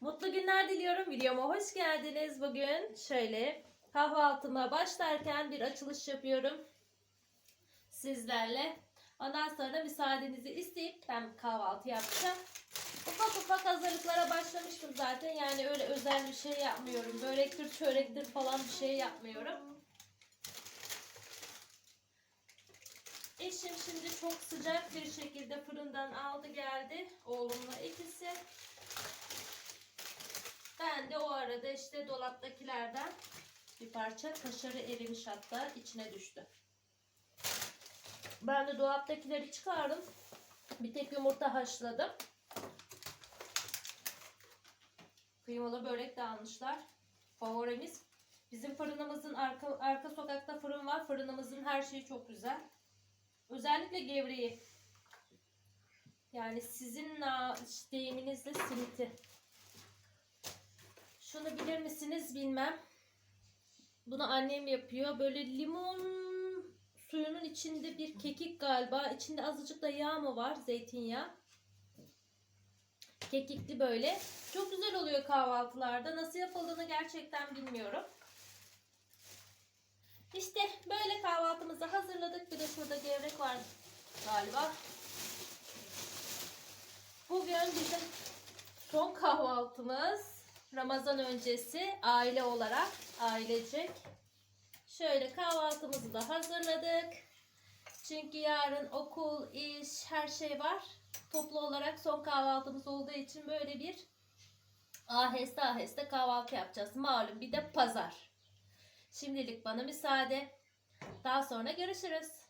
da. Mutlu günler diliyorum. Videoma hoş geldiniz. Bugün şöyle kahvaltıma başlarken bir açılış yapıyorum. Sizlerle. Ondan sonra müsaadenizi isteyip ben kahvaltı yapacağım. Ufak ufak hazırlıklara başlamıştım zaten. Yani öyle özel bir şey yapmıyorum. Börektir, çörektir falan bir şey yapmıyorum. Eşim şimdi çok sıcak bir şekilde fırından aldı geldi. Oğlumla ikisi. Ben de o arada işte dolaptakilerden bir parça kaşarı erimiş hatta içine düştü. Ben de dolaptakileri çıkardım. Bir tek yumurta haşladım. Kıymalı börek de almışlar. Favorimiz. Bizim fırınımızın arka, arka sokakta fırın var. Fırınımızın her şeyi çok güzel. Özellikle gevreği. Yani sizin deyiminizle simiti. Şunu bilir misiniz bilmem. Bunu annem yapıyor. Böyle limon suyunun içinde bir kekik galiba. İçinde azıcık da yağ mı var? Zeytinyağı. Kekikli böyle. Çok güzel oluyor kahvaltılarda. Nasıl yapıldığını gerçekten bilmiyorum. İşte böyle kahvaltımızı hazırladık. Bir de şurada gevrek var galiba. Bugün bizim son kahvaltımız. Ramazan öncesi aile olarak ailecek. Şöyle kahvaltımızı da hazırladık. Çünkü yarın okul, iş, her şey var. Toplu olarak son kahvaltımız olduğu için böyle bir aheste aheste kahvaltı yapacağız. Malum bir de pazar. Şimdilik bana müsaade. Daha sonra görüşürüz.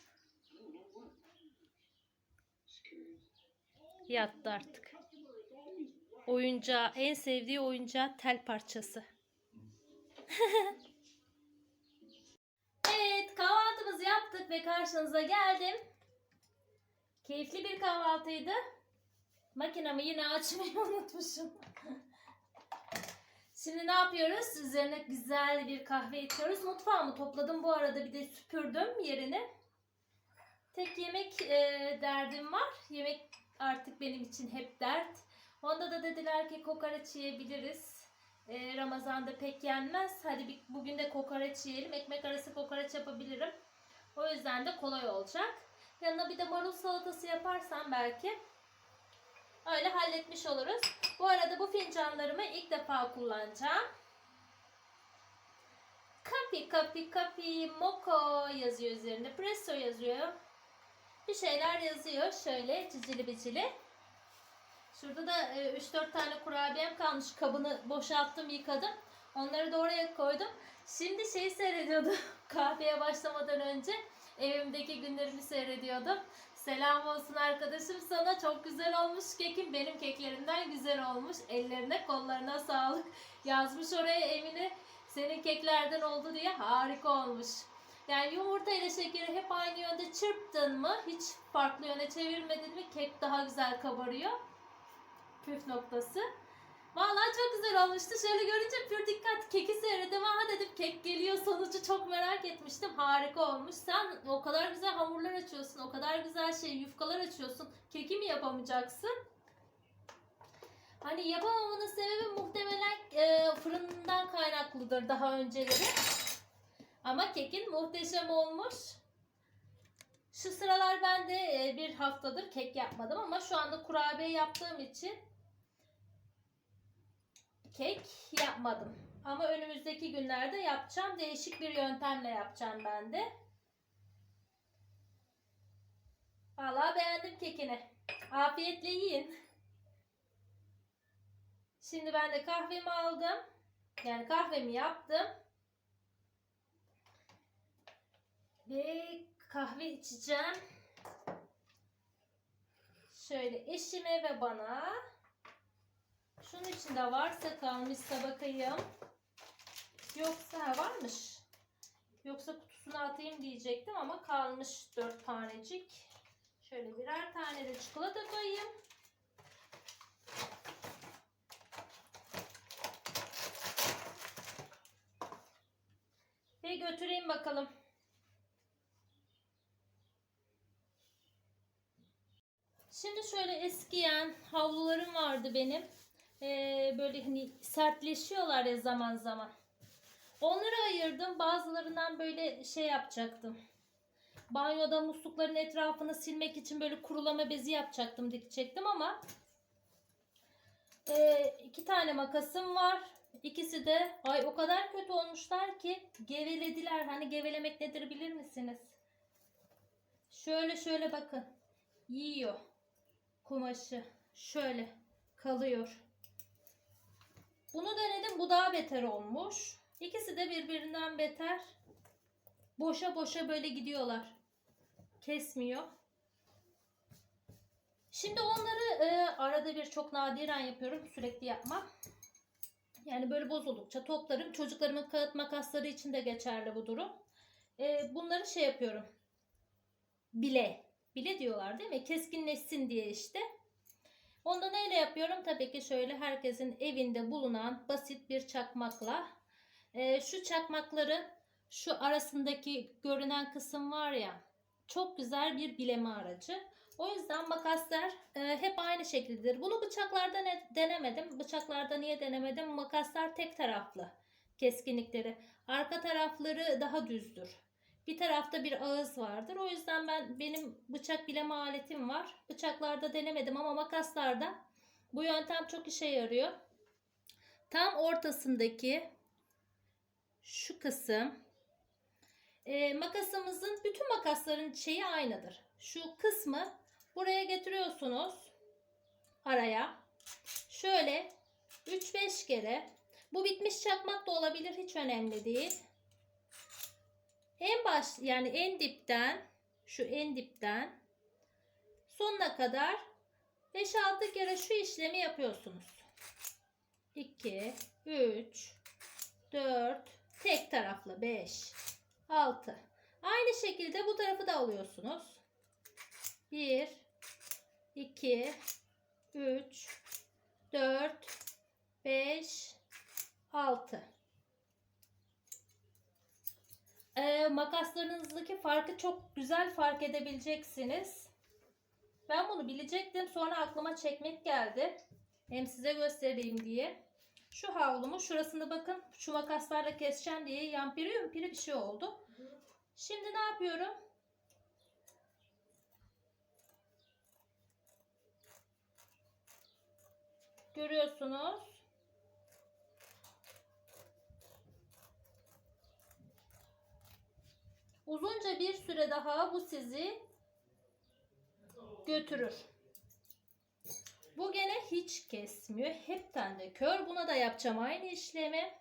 Yattı artık. Oyuncağı, en sevdiği oyuncağı tel parçası. evet kahvaltımızı yaptık ve karşınıza geldim. Keyifli bir kahvaltıydı. Makinamı yine açmayı unutmuşum. Şimdi ne yapıyoruz? Üzerine güzel bir kahve içiyoruz. Mutfağımı topladım bu arada bir de süpürdüm yerini. Tek yemek e, derdim var. Yemek artık benim için hep dert. Onda da dediler ki kokoreç yiyebiliriz. E, Ramazan'da pek yenmez. Hadi bir, bugün de kokoreç yiyelim. Ekmek arası kokoreç yapabilirim. O yüzden de kolay olacak. Yanına bir de marul salatası yaparsam belki öyle halletmiş oluruz. Bu arada bu fincanlarımı ilk defa kullanacağım. Kapi kapi kapi moko yazıyor üzerinde. Presso yazıyor. Bir şeyler yazıyor. Şöyle cicili bicili. Şurada da e, 3-4 tane kurabiyem kalmış. Kabını boşalttım, yıkadım. Onları da oraya koydum. Şimdi şeyi seyrediyordum. Kahveye başlamadan önce evimdeki günlerimi seyrediyordum. Selam olsun arkadaşım sana. Çok güzel olmuş kekin. Benim keklerimden güzel olmuş. Ellerine kollarına sağlık. Yazmış oraya Emine senin keklerden oldu diye harika olmuş. Yani yumurta ile şekeri hep aynı yönde çırptın mı hiç farklı yöne çevirmedin mi kek daha güzel kabarıyor. Püf noktası. Vallahi çok güzel olmuştu. Şöyle görünce pür dikkat keki seyredim. Aha dedim kek geliyor sonucu çok merak etmiştim. Harika olmuş. Sen o kadar güzel hamurlar açıyorsun. O kadar güzel şey yufkalar açıyorsun. Keki mi yapamayacaksın? Hani yapamamanın sebebi muhtemelen e, fırından kaynaklıdır daha önceleri. Ama kekin muhteşem olmuş. Şu sıralar ben de e, bir haftadır kek yapmadım ama şu anda kurabiye yaptığım için kek yapmadım. Ama önümüzdeki günlerde yapacağım. Değişik bir yöntemle yapacağım ben de. Vallahi beğendim kekini. Afiyetle yiyin. Şimdi ben de kahvemi aldım. Yani kahvemi yaptım. Ve kahve içeceğim. Şöyle eşime ve bana. Şunun içinde varsa kalmışsa bakayım. Yoksa varmış. Yoksa kutusuna atayım diyecektim ama kalmış dört tanecik. Şöyle birer tane de çikolata koyayım. Ve götüreyim bakalım. Şimdi şöyle eskiyen havlularım vardı benim. Ee, böyle hani sertleşiyorlar ya zaman zaman. Onları ayırdım. Bazılarından böyle şey yapacaktım. Banyoda muslukların etrafını silmek için böyle kurulama bezi yapacaktım, dikecektim ama e, iki tane makasım var. İkisi de ay o kadar kötü olmuşlar ki gevelediler. Hani gevelemek nedir bilir misiniz? Şöyle şöyle bakın. Yiyor kumaşı. Şöyle kalıyor. Bunu denedim. Bu daha beter olmuş. İkisi de birbirinden beter. Boşa boşa böyle gidiyorlar. Kesmiyor. Şimdi onları e, arada bir çok nadiren yapıyorum. Sürekli yapmam. Yani böyle bozuldukça toplarım. Çocuklarımın kağıt makasları için de geçerli bu durum. E, bunları şey yapıyorum. Bile. Bile diyorlar değil mi? Keskinleşsin diye işte. Onda neyle yapıyorum? Tabii ki şöyle herkesin evinde bulunan basit bir çakmakla. E, şu çakmakların şu arasındaki görünen kısım var ya çok güzel bir bileme aracı. O yüzden makaslar e, hep aynı şekildedir. Bunu bıçaklarda ne, denemedim. Bıçaklarda niye denemedim? Makaslar tek taraflı keskinlikleri. Arka tarafları daha düzdür. Bir tarafta bir ağız vardır. O yüzden ben benim bıçak bileme aletim var. Bıçaklarda denemedim ama makaslarda bu yöntem çok işe yarıyor. Tam ortasındaki şu kısım e, makasımızın bütün makasların şeyi aynıdır. Şu kısmı buraya getiriyorsunuz araya. Şöyle 3-5 kere. Bu bitmiş çakmak da olabilir hiç önemli değil. En baş yani en dipten şu en dipten sonuna kadar 5-6 kere şu işlemi yapıyorsunuz. 2 3 4 tek taraflı 5 6 aynı şekilde bu tarafı da alıyorsunuz. 1 2 3 4 5 6 ee, makaslarınızdaki farkı çok güzel fark edebileceksiniz. Ben bunu bilecektim. Sonra aklıma çekmek geldi. Hem size göstereyim diye. Şu havlumu şurasında bakın şu makaslarla keseceğim diye yampiri yumpiri bir şey oldu. Şimdi ne yapıyorum? Görüyorsunuz. Uzunca bir süre daha bu sizi götürür. Bu gene hiç kesmiyor. Hepten de kör. Buna da yapacağım aynı işlemi.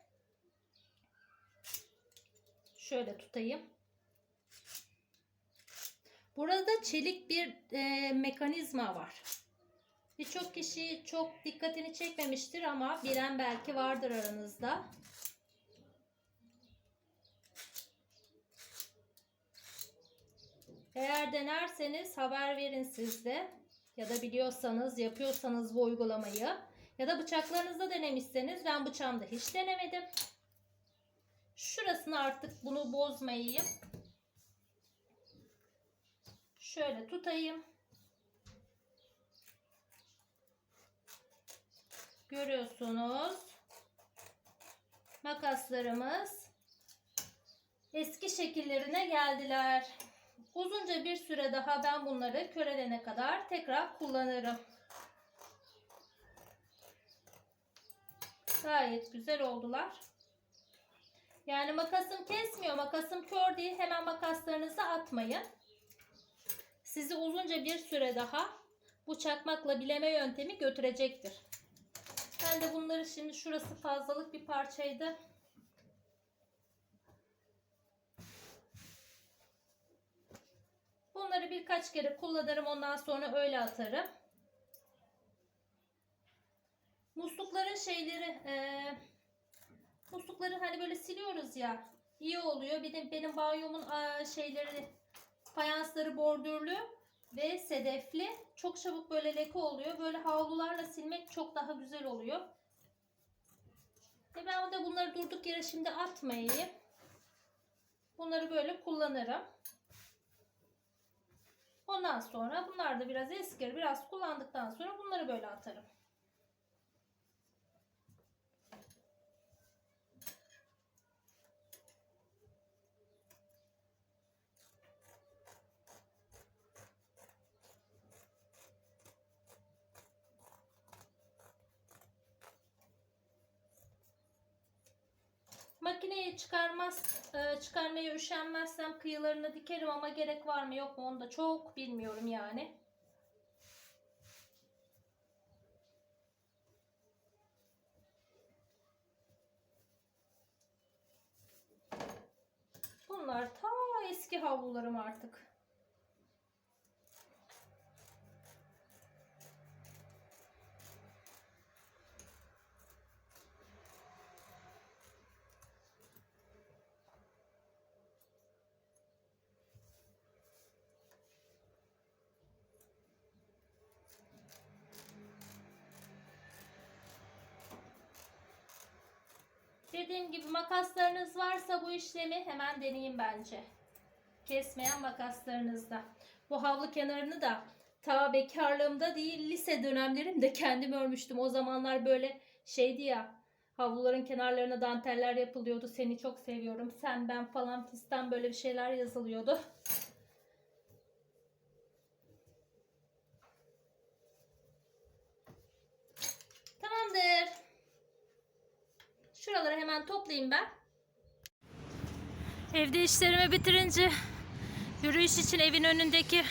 Şöyle tutayım. Burada çelik bir e, mekanizma var. Birçok kişi çok dikkatini çekmemiştir ama bilen belki vardır aranızda. Eğer denerseniz haber verin siz de. Ya da biliyorsanız, yapıyorsanız bu uygulamayı. Ya da bıçaklarınızda denemişseniz ben bıçağımda hiç denemedim. Şurasını artık bunu bozmayayım. Şöyle tutayım. Görüyorsunuz. Makaslarımız eski şekillerine geldiler. Uzunca bir süre daha ben bunları körelene kadar tekrar kullanırım. Gayet güzel oldular. Yani makasım kesmiyor, makasım kör değil. Hemen makaslarınızı atmayın. Sizi uzunca bir süre daha bu çakmakla bileme yöntemi götürecektir. Ben de bunları şimdi şurası fazlalık bir parçaydı. Bunları birkaç kere kullanırım ondan sonra öyle atarım. Muslukların şeyleri e, muslukları hani böyle siliyoruz ya iyi oluyor. Bir de benim banyomun aa, şeyleri fayansları bordürlü ve sedefli. Çok çabuk böyle leke oluyor. Böyle havlularla silmek çok daha güzel oluyor. Ve ben de bunları durduk yere şimdi atmayayım. Bunları böyle kullanırım. Ondan sonra bunlar da biraz eskir. Biraz kullandıktan sonra bunları böyle atarım. Makineyi çıkarmaz, e, çıkarmaya üşenmezsem kıyılarını dikerim ama gerek var mı yok mu onu da çok bilmiyorum yani. Bunlar ta eski havlularım artık. Dediğim gibi makaslarınız varsa bu işlemi hemen deneyin bence. Kesmeyen makaslarınızda. Bu havlu kenarını da ta bekarlığımda değil lise dönemlerimde kendim örmüştüm. O zamanlar böyle şeydi ya havluların kenarlarına danteller yapılıyordu. Seni çok seviyorum. Sen ben falan fistan böyle bir şeyler yazılıyordu. Hemen toplayayım ben. Evde işlerimi bitirince yürüyüş için evin önündeki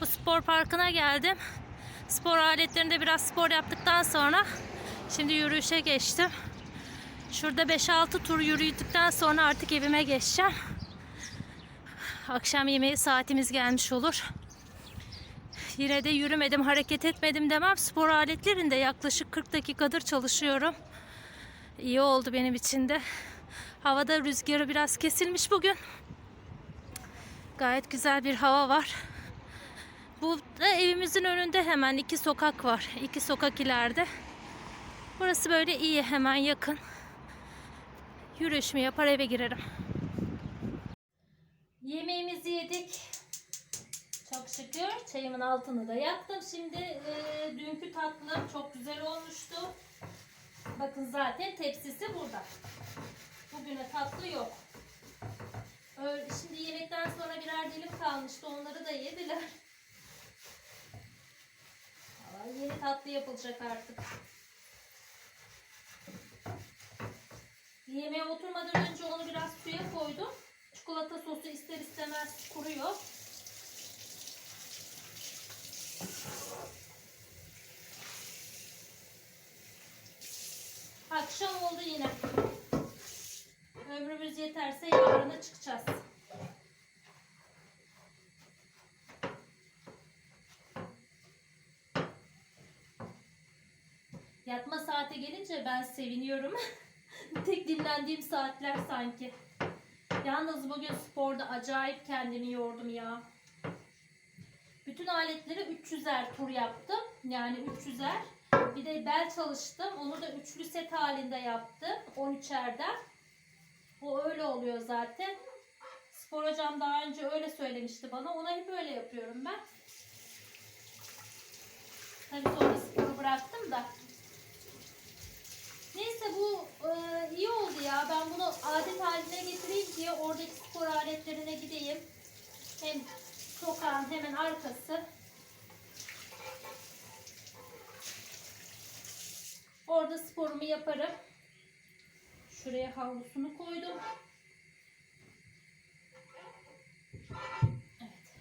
bu spor parkına geldim. Spor aletlerinde biraz spor yaptıktan sonra şimdi yürüyüşe geçtim. Şurada 5-6 tur yürüdükten sonra artık evime geçeceğim. Akşam yemeği saatimiz gelmiş olur. Yine de yürümedim, hareket etmedim demem. Spor aletlerinde yaklaşık 40 dakikadır çalışıyorum. İyi oldu benim için de. Havada rüzgarı biraz kesilmiş bugün. Gayet güzel bir hava var. Bu da evimizin önünde hemen iki sokak var. İki sokak ileride. Burası böyle iyi hemen yakın. Yürüyüşümü yapar eve girerim. Yemeğimizi yedik. Çok şükür. Çayımın altını da yaktım. Şimdi e, dünkü tatlım çok güzel olmuştu. Bakın zaten tepsisi burada. Bugüne tatlı yok. Öyle, şimdi yemekten sonra birer dilim kalmıştı. Onları da yediler. Vallahi yeni tatlı yapılacak artık. Yemeğe oturmadan önce onu biraz suya koydum. Çikolata sosu ister istemez kuruyor. Akşam oldu yine. Ömrümüz yeterse yarına çıkacağız. Yatma saate gelince ben seviniyorum. Tek dinlendiğim saatler sanki. Yalnız bugün sporda acayip kendimi yordum ya. Bütün aletleri 300'er tur yaptım. Yani 300'er. Bir de bel çalıştım. Onu da üçlü set halinde yaptım. 13'erden. O öyle oluyor zaten. Spor hocam daha önce öyle söylemişti bana. Ona hep öyle yapıyorum ben. Tabii sonra sporu bıraktım da. Neyse bu e, iyi oldu ya. Ben bunu adet haline getireyim diye oradaki spor aletlerine gideyim. Hem sokağın hemen arkası. Orada sporumu yaparım. Şuraya havlusunu koydum. Evet.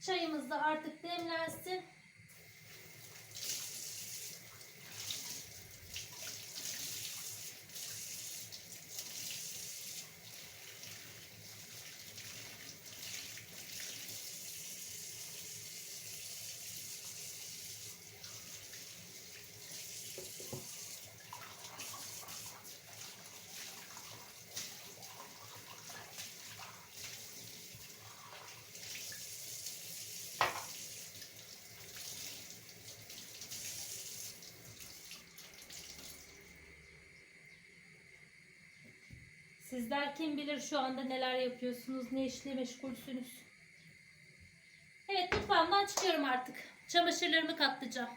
Çayımız da artık demlensin. Sizler kim bilir şu anda neler yapıyorsunuz, ne işle meşgulsünüz. Evet mutfağımdan çıkıyorum artık. Çamaşırlarımı katlayacağım.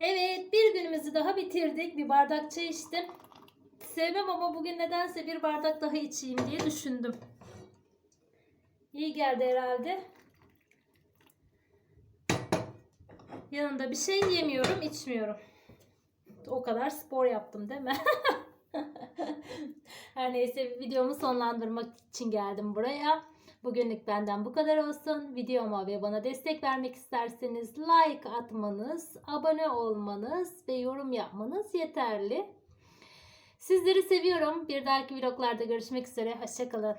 Evet bir günümüzü daha bitirdik. Bir bardak çay içtim. Sevmem ama bugün nedense bir bardak daha içeyim diye düşündüm. İyi geldi herhalde. Yanında bir şey yemiyorum, içmiyorum. O kadar spor yaptım değil mi? Her neyse videomu sonlandırmak için geldim buraya. Bugünlük benden bu kadar olsun. Videoma ve bana destek vermek isterseniz like atmanız, abone olmanız ve yorum yapmanız yeterli. Sizleri seviyorum. Bir dahaki vloglarda görüşmek üzere. Hoşçakalın.